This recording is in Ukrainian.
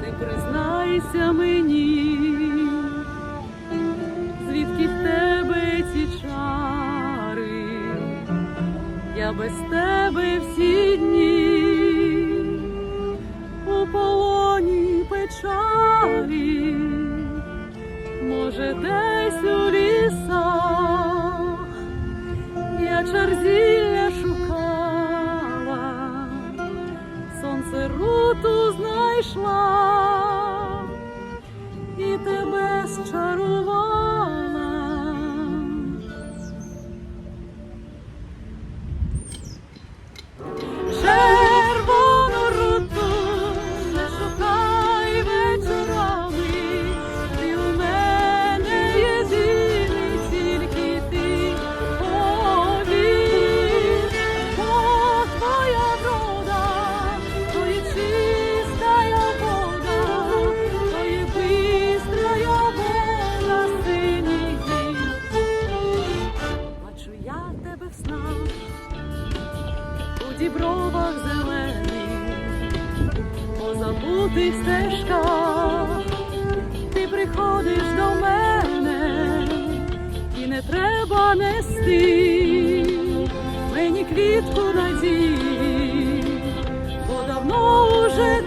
Ти признайся мені, звідки в тебе ці чари, я без тебе всі дні у полоні печалі, може де. Я чарзілля шукала, сонце руту знайшла я тебе в снах у дібровах зелених, по стежках, ти приходиш до мене, і не треба нести мені квітку надії, бо давно уже